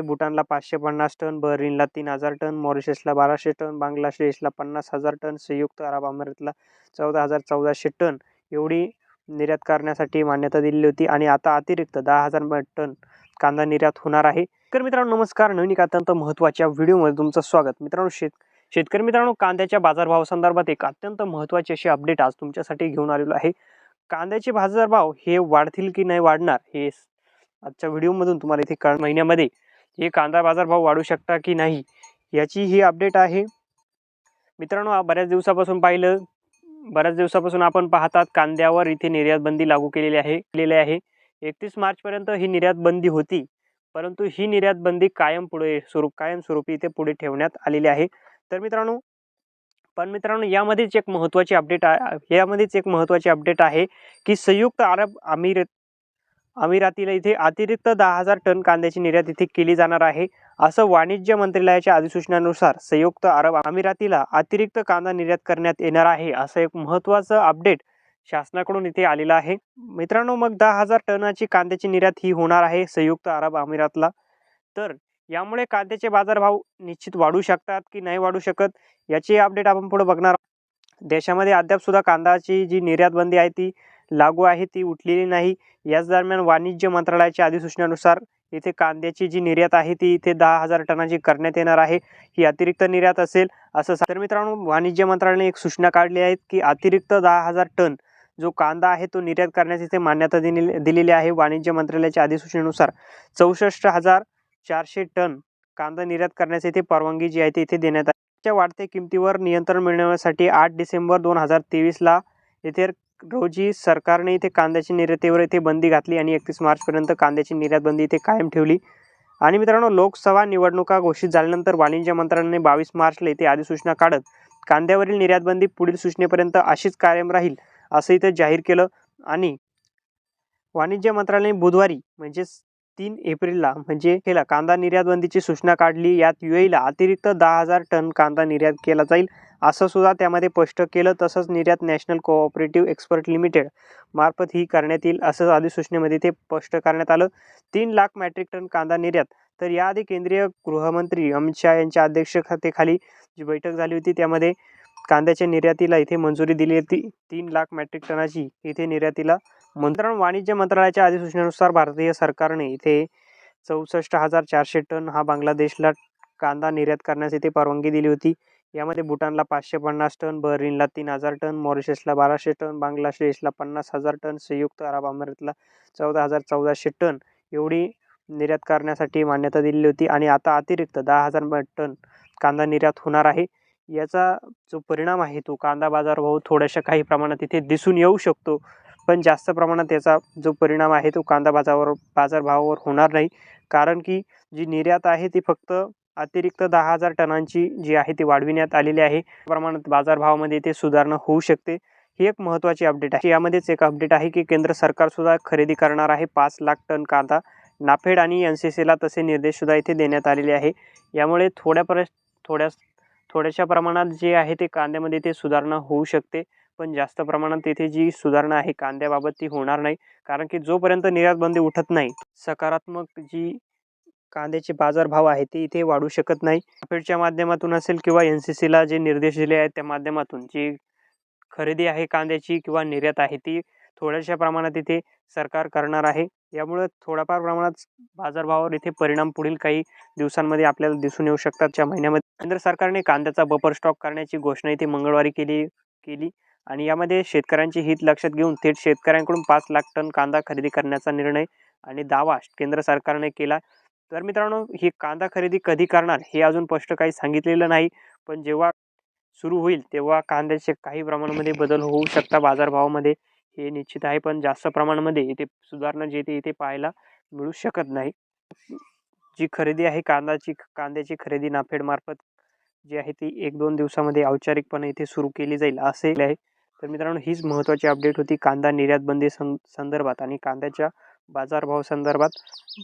भूटानला पाचशे पन्नास टन बहरीनला तीन हजार टन मॉरिशसला बाराशे टन बांगलादेशला पन्नास हजार टन संयुक्त अरब अमिरातला चौदा हजार चौदाशे टन एवढी निर्यात करण्यासाठी मान्यता दिलेली होती आणि आता अतिरिक्त दहा हजार टन कांदा निर्यात होणार आहे. तर मित्रांनो नमस्कार. नवीन एक अत्यंत महत्त्वाच्या व्हिडिओमध्ये तुमचं स्वागत. मित्रांनो शेत शेतकरी मित्रांनो कांद्याच्या बाजारभावासंदर्भात एक अत्यंत महत्त्वाची अशी अपडेट आज तुमच्यासाठी घेऊन आलेलो आहे. कांद्याचे बाजारभाव हे वाढतील की नाही वाढणार हे आजच्या व्हिडिओमधून तुम्हाला इथे कळ महिन्यामध्ये हे कांदा बाजारभाव वाढू शकता की नाही याची ही अपडेट आहे. मित्रांनो बऱ्याच दिवसापासून पाहिलं बऱ्याच दिवसापासून आपण पाहतात कांद्यावर इथे निर्यात बंदी लागू केलेली आहे केलेली आहे. एकतीस मार्चपर्यंत ही निर्यात बंदी होती परंतु ही निर्यात बंदी कायम पुढे स्वरूप कायमस्वरूपी इथे पुढे ठेवण्यात आलेली आहे. तर मित्रांनो पण मित्रांनो यामध्येच एक महत्त्वाची अपडेट आहे यामध्येच एक महत्त्वाची अपडेट आहे की संयुक्त अरब अमिरात अमिरातीला इथे अतिरिक्त दहा हजार टन कांद्याची निर्यात इथे केली जाणार आहे. असं वाणिज्य मंत्रालयाच्या अधिसूचनेनुसार संयुक्त अरब अमिरातीला अतिरिक्त कांदा निर्यात करण्यात येणार आहे असं एक महत्त्वाचं अपडेट शासनाकडून इथे आलेलं आहे. मित्रांनो मग दहा हजार टनाची कांद्याची निर्यात ही होणार आहे संयुक्त अरब अमिरातला. तर यामुळे कांद्याचे बाजारभाव निश्चित वाढू शकतात की नाही वाढू शकत याची अपडेट आपण पुढे बघणार आहोत. देशामध्ये अद्याप सुद्धा कांद्याची जी निर्यात बंदी आहे ती लागू आहे ती उठलेली नाही. याच दरम्यान वाणिज्य मंत्रालयाच्या अधिसूचनेनुसार इथे कांद्याची जी निर्यात आहे ती इथे दहा हजार टनाची करण्यात येणार आहे. ही अतिरिक्त निर्यात असेल असं तर मित्रांनो वाणिज्य मंत्रालयाने एक सूचना काढली आहे की अतिरिक्त दहा हजार टन जो कांदा आहे तो निर्यात करण्यास इथे मान्यता दिलेली दिलेली आहे. वाणिज्य मंत्रालयाच्या अधिसूचनेनुसार चौसष्ट हजार चारशे टन कांदा निर्यात करण्यास इथे परवानगी जी आहे ती इथे देण्यात आली. वाढत्या किमतीवर नियंत्रण मिळवण्यासाठी आठ डिसेंबर दोन हजार तेवीसला येथे रोजी सरकारने इथे कांद्याची निर्यातीवर इथे बंदी घातली आणि एकतीस मार्चपर्यंत कांद्याची निर्यात बंदी इथे कायम ठेवली. आणि मित्रांनो लोकसभा निवडणुका घोषित झाल्यानंतर वाणिज्य मंत्र्यांनी बावीस मार्चला इथे अधिसूचना काढत कांद्यावरील निर्यात बंदी पुढील सूचनेपर्यंत अशीच कायम राहील असं इथे जाहीर केलं. आणि वाणिज्य मंत्रालयाने बुधवारी म्हणजेच तीन एप्रिलला म्हणजे केला. कांदा निर्यात बंदीची सूचना काढली. यात युएईला अतिरिक्त दहा हजार टन कांदा निर्यात केला जाईल असं सुद्धा त्यामध्ये स्पष्ट केलं. तसंच निर्यात नॅशनल कोऑपरेटिव्ह एक्सपर्ट लिमिटेड मार्फत ही करण्यात येईल असं अधिसूचनेमध्ये ते स्पष्ट करण्यात आलं. तीन लाख मॅट्रिक टन कांदा निर्यात. तर याआधी केंद्रीय गृहमंत्री अमित शहा यांच्या अध्यक्षतेखाली जी बैठक झाली होती त्यामध्ये कांद्याच्या निर्यातीला इथे मंजुरी दिली होती. तीन लाख मॅट्रिक टनाची इथे निर्यातीला मंत्रण वाणिज्य मंत्रालयाच्या अधिसूचनेनुसार भारतीय सरकारने इथे चौसष्ट हजार चारशे टन हा बांगलादेशला कांदा निर्यात करण्यास इथे परवानगी दिली होती. यामध्ये भूटानला पाचशे पन्नास टन बहरीनला तीन हजार टन मॉरिशसला बाराशे टन बांगलादेशला पन्नास हजार टन संयुक्त अरब अमिरातला चौदा हजार चौदाशे टन एवढी निर्यात करण्यासाठी मान्यता दिलेली होती आणि आता अतिरिक्त दहा हजार टन कांदा निर्यात होणार आहे. याचा जो परिणाम आहे तो कांदा बाजारभाव थोड्याशा काही प्रमाणात इथे दिसून येऊ शकतो. पण जास्त प्रमाणात याचा जो परिणाम आहे तो कांदा बाजारावर बाजारभावावर होणार नाही. कारण की जी निर्यात आहे ती फक्त अतिरिक्त दहा हजार टनांची जी आहे ती वाढविण्यात आलेली आहे. प्रमाणात बाजारभावामध्ये ते सुधारणा होऊ शकते. ही एक महत्त्वाची अपडेट आहे. यामध्येच एक अपडेट आहे की केंद्र सरकारसुद्धा खरेदी करणार आहे पाच लाख टन कांदा. नाफेड आणि एन सी सीला तसे निर्देशसुद्धा इथे देण्यात आलेले आहे. यामुळे थोड्या पर थोड्या थोड्याशा प्रमाणात जे आहे ते कांद्यामध्ये ते सुधारणा होऊ शकते. पण जास्त प्रमाणात तिथे जी सुधारणा आहे कांद्याबाबत ती होणार नाही. कारण की जोपर्यंत निर्यातबंदी उठत नाही सकारात्मक जी कांद्याचे बाजारभाव आहे ते इथे वाढू शकत नाही. नाफेडच्या माध्यमातून असेल किंवा एन सी सीला जे निर्देश दिले आहेत त्या माध्यमातून जी खरेदी आहे कांद्याची किंवा निर्यात आहे ती थोड्याशा प्रमाणात इथे सरकार करणार आहे. यामुळे थोड्याफार प्रमाणात बाजारभावावर इथे परिणाम पुढील काही दिवसांमध्ये आपल्याला दिसून येऊ शकतात. च्या महिन्यामध्ये केंद्र सरकारने कांद्याचा बफर स्टॉक करण्याची घोषणा इथे मंगळवारी केली केली. आणि यामध्ये शेतकऱ्यांचे हित लक्षात घेऊन थेट शेतकऱ्यांकडून पाच लाख टन कांदा खरेदी करण्याचा निर्णय आणि दावा केंद्र सरकारने केला. तर मित्रांनो ही कांदा खरेदी कधी करणार हे अजून स्पष्ट काही सांगितलेलं नाही. पण जेव्हा सुरू होईल तेव्हा कांद्याचे काही प्रमाणामध्ये बदल होऊ शकता बाजारभावामध्ये. हे निश्चित आहे पण जास्त प्रमाणामध्ये इथे सुधारणा जे ते इथे पाहायला मिळू शकत नाही. जी खरेदी आहे कांदाची कांद्याची खरेदी नाफेडमार्फत जी आहे ती एक दोन दिवसामध्ये औपचारिकपणे इथे सुरू केली जाईल असे आहे. तर मित्रांनो हीच महत्त्वाची अपडेट होती कांदा निर्यात बंदी सं संदर्भात आणि कांद्याच्या बाजारभाव संदर्भात.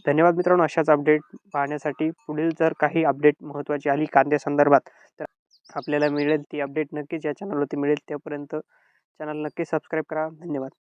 धन्यवाद मित्रांनो अशाच अपडेट पाहण्यासाठी. पुढील जर काही अपडेट महत्त्वाची आली कांद्या संदर्भात तर आपल्याला मिळेल ती अपडेट नक्कीच या चॅनलवरती मिळेल. त्यापर्यंत चॅनल नक्की सबस्क्राईब करा. धन्यवाद.